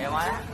Yang mana?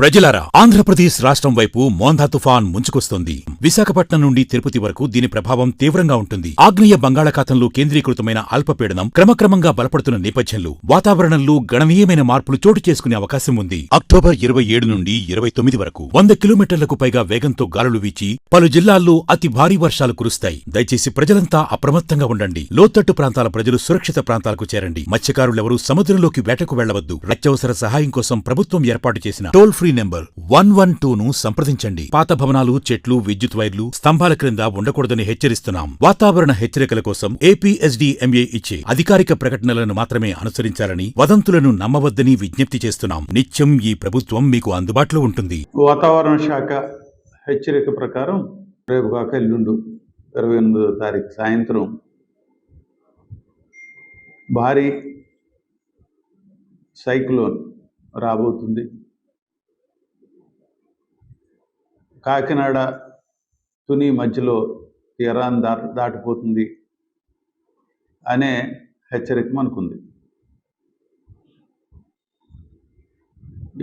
ప్రజలారా ఆంధ్రప్రదేశ్ రాష్ట్రం వైపు మోంధా తుఫాన్ ముంచుకొస్తోంది. విశాఖపట్నం నుండి తిరుపతి వరకు దీని ప్రభావం తీవ్రంగా ఉంటుంది. ఆగ్నేయ బంగాళాఖాతంలో కేంద్రీకృతమైన అల్పపీడనం క్రమక్రమంగా బలపడుతున్న నేపథ్యంలో వాతావరణంలో గణనీయమైన మార్పులు చోటు చేసుకునే అవకాశం ఉంది. అక్టోబర్ ఇరవై ఏడు నుండి ఇరవై తొమ్మిది వరకు వంద కిలోమీటర్లకు పైగా వేగంతో గాలులు వీచి పలు జిల్లాల్లో అతి భారీ వర్షాలు కురుస్తాయి. దయచేసి ప్రజలంతా అప్రమత్తంగా ఉండండి. లోతట్టు ప్రాంతాల ప్రజలు సురక్షిత ప్రాంతాలకు చేరండి. మత్స్యకారులెవరూ సముద్రంలోకి వేటకు వెళ్ళవద్దు అత్యవసర సహాయం కోసం ప్రభుత్వం ఏర్పాటు చేసిన టోల్ ఫ్రీ నెంబర్ వన్ వన్ను సంప్రదించండి. పాత భవనాలు చెట్లు విద్యుత్ వైర్లు స్తంభాల క్రింద ఉండకూడదని హెచ్చరిస్తున్నాం. వాతావరణ హెచ్చరికల కోసం ఏపీఎస్డీఎంఏ ఇచ్చే అధికారిక ప్రకటనలను మాత్రమే అనుసరించాలని వదంతులను నమ్మవద్దని విజ్ఞప్తి చేస్తున్నాం. నిత్యం ఈ ప్రభుత్వం మీకు అందుబాటులో ఉంటుంది. వాతావరణ శాఖ హెచ్చరిక ప్రకారం రేపు కాక ఎల్లుండు ఇరవై ఎనిమిదో తారీఖు సాయంత్రం భారీ సైక్లోన్ రాబోతుంది. కాకినాడ తుని మధ్యలో తీరాన్ని దా దాటిపోతుంది అనే హెచ్చరిక మనకుంది.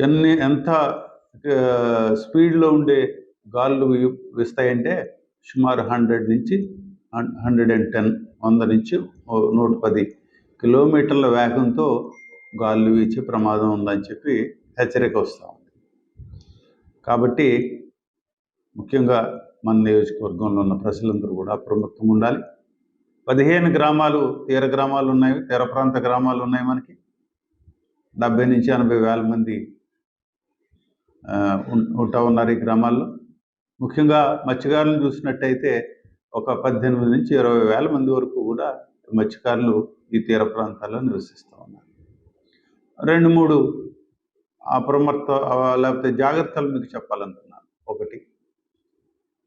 ఎన్ని ఎంత స్పీడ్లో ఉండే గాళ్ళు వీస్తాయంటే సుమారు హండ్రెడ్ నుంచి హండ్రెడ్ అండ్ టెన్ వంద నుంచి నూట పది కిలోమీటర్ల వేగంతో గాలులు వీచే ప్రమాదం ఉందని చెప్పి హెచ్చరిక వస్తూ ఉంది. కాబట్టి ముఖ్యంగా మన నియోజకవర్గంలో ఉన్న ప్రజలందరూ కూడా అప్రమత్తంగా ఉండాలి. పదిహేను గ్రామాలు తీర గ్రామాలు ఉన్నాయి తీర ప్రాంత గ్రామాలు ఉన్నాయి మనకి. డెబ్బై నుంచి ఎనభై వేల మంది ఉంటా ఉన్నారు ఈ గ్రామాల్లో. ముఖ్యంగా మత్స్యకారులను చూసినట్టయితే ఒక పద్దెనిమిది నుంచి ఇరవై వేల మంది వరకు కూడా మత్స్యకారులు ఈ తీర ప్రాంతాల్లో నివసిస్తూ ఉన్నారు. రెండు మూడు అప్రమత్త లేకపోతే జాగ్రత్తలు మీకు చెప్పాలనుకున్నాను ఒకటి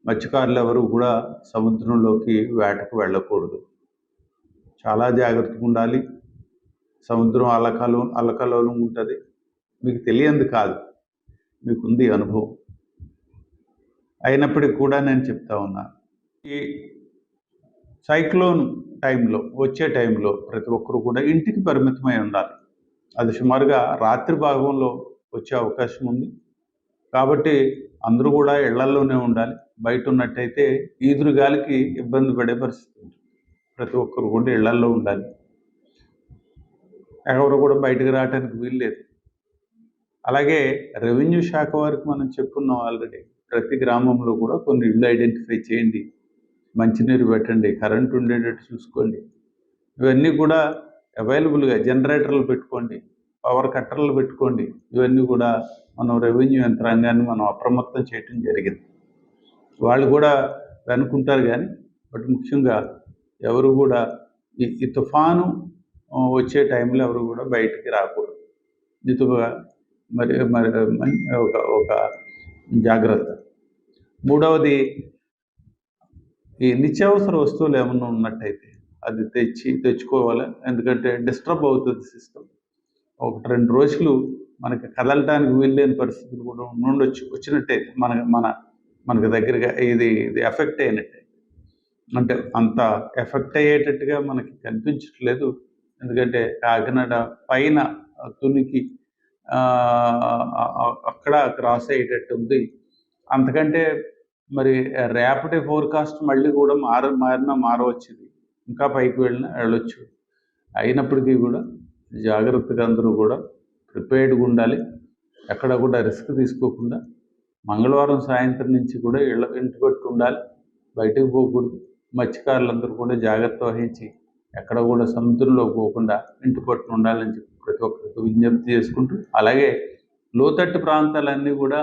మత్స్యకారులు ఎవరు కూడా సముద్రంలోకి వేటకు వెళ్ళకూడదు. చాలా జాగ్రత్తగా ఉండాలి. సముద్రం అలకలు అలకలోలం ఉంటుంది. మీకు తెలియంది కాదు. మీకుంది అనుభవం. అయినప్పటికీ కూడా నేను చెప్తా ఉన్నా ఈ సైక్లోన్ టైంలో వచ్చే టైంలో ప్రతి ఒక్కరు కూడా ఇంటికి పరిమితమై ఉండాలి. అది సుమారుగా రాత్రి భాగంలో వచ్చే అవకాశం ఉంది. కాబట్టి అందరూ కూడా ఇళ్ళల్లోనే ఉండాలి. బయట ఉన్నట్టయితే ఈదురు గాలికి ఇబ్బంది పడే పరిస్థితి ఉంటుంది. ప్రతి ఒక్కరు కూడా ఇళ్ళల్లో ఉండాలి. ఎవరు కూడా బయటకు రావడానికి వీల్లేదు అలాగే రెవెన్యూ శాఖ వారికి మనం చెప్పుకున్నాం ఆల్రెడీ. ప్రతి గ్రామంలో కూడా కొన్ని ఇళ్ళు ఐడెంటిఫై చేయండి. మంచినీరు పెట్టండి కరెంట్ ఉండేటట్టు చూసుకోండి. ఇవన్నీ కూడా అవైలబుల్గా జనరేటర్లు పెట్టుకోండి పవర్ కట్టర్లు పెట్టుకోండి ఇవన్నీ కూడా మనం రెవెన్యూ యంత్రాంగాన్ని మనం అప్రమత్తం చేయటం జరిగింది. వాళ్ళు కూడా వెనుకుంటారు కానీ బట్ ముఖ్యంగా ఎవరు కూడా ఈ ఈ తుఫాను వచ్చే టైంలో ఎవరు కూడా బయటికి రాకూడదు. ఇదిగా మరి మరి ఒక ఒక జాగ్రత్త. మూడవది ఈ నిత్యావసర వస్తువులు ఏమన్నా ఉన్నట్టయితే అది తెచ్చి తెచ్చుకోవాలి. ఎందుకంటే డిస్టర్బ్ అవుతుంది సిస్టమ్. ఒకటి రెండు రోజులు మనకి కదలటానికి వీల్లేని పరిస్థితులు కూడా ఉండొచ్చు వచ్చినట్టే మన మన మనకి దగ్గరగా ఇది ఇది ఎఫెక్ట్ అయినట్టే. అంటే అంత ఎఫెక్ట్ అయ్యేటట్టుగా మనకి కనిపించట్లేదు. ఎందుకంటే కాకినాడ పైన తునికి అక్కడ క్రాస్ అయ్యేటట్టు ఉంది. అంతకంటే మరి రేపటి ఫోర్కాస్ట్ మళ్ళీ కూడా మార మారినా మారవచ్చింది. ఇంకా పైకి వెళ్ళినా వెళ్ళొచ్చు. అయినప్పటికీ కూడా జాగ్రత్తగా అందరూ కూడా ప్రిపేర్డ్గా ఉండాలి. ఎక్కడ కూడా రిస్క్ తీసుకోకుండా మంగళవారం సాయంత్రం నుంచి కూడా ఇళ్ళ ఇంటి పట్టు ఉండాలి. బయటకు పోకూడదు. మత్స్యకారులందరూ కూడా జాగ్రత్త వహించి ఎక్కడ కూడా సముద్రంలో పోకుండా ఇంటి పట్టున ఉండాలని చెప్పి ప్రతి ఒక్కరికి విజ్ఞప్తి చేసుకుంటూ అలాగే లోతట్టు ప్రాంతాలన్నీ కూడా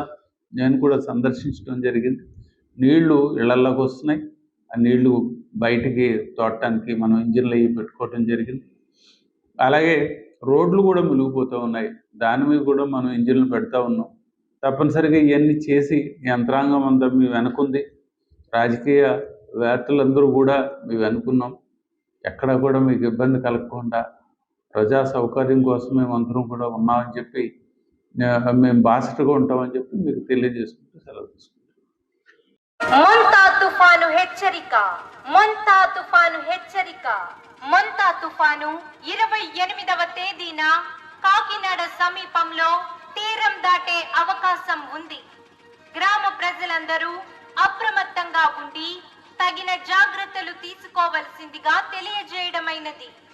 నేను కూడా సందర్శించడం జరిగింది. నీళ్ళు ఇళ్ళలోకి వస్తున్నాయి. ఆ నీళ్ళు బయటికి తోడటానికి మనం ఇంజిన్లు అవి పెట్టుకోవటం జరిగింది. అలాగే రోడ్లు కూడా మునిగిపోతూ ఉన్నాయి. దాని మీద కూడా మనం ఇంజిన్లు పెడతా ఉన్నాం. తప్పనిసరిగా ఇవన్నీ చేసి యంత్రాంగం అంతా మీ వెనుకుంది. రాజకీయ వేత్తలందరూ కూడా మీ వెనుకున్నాం. ఎక్కడ కూడా మీకు ఇబ్బంది కలగకుండా ప్రజా సౌకర్యం కోసం మేము అందరం కూడా ఉన్నామని చెప్పి మేము బాసటగా ఉంటామని చెప్పి మీకు తెలియజేసుకుంటూ సెలవు తీసుకుంటాం మొంతా తుఫాను హెచ్చరిక మొంతా తుఫాను హెచ్చరిక మొంతా తుఫాను ఇరవై ఎనిమిదవ తేదీన కాకినాడ సమీపంలో తీరం దాటే అవకాశం ఉంది. గ్రామ ప్రజలందరూ అప్రమత్తంగా ఉండి తగిన జాగ్రత్తలు తీసుకోవలసిందిగా తెలియజేయడమైనది.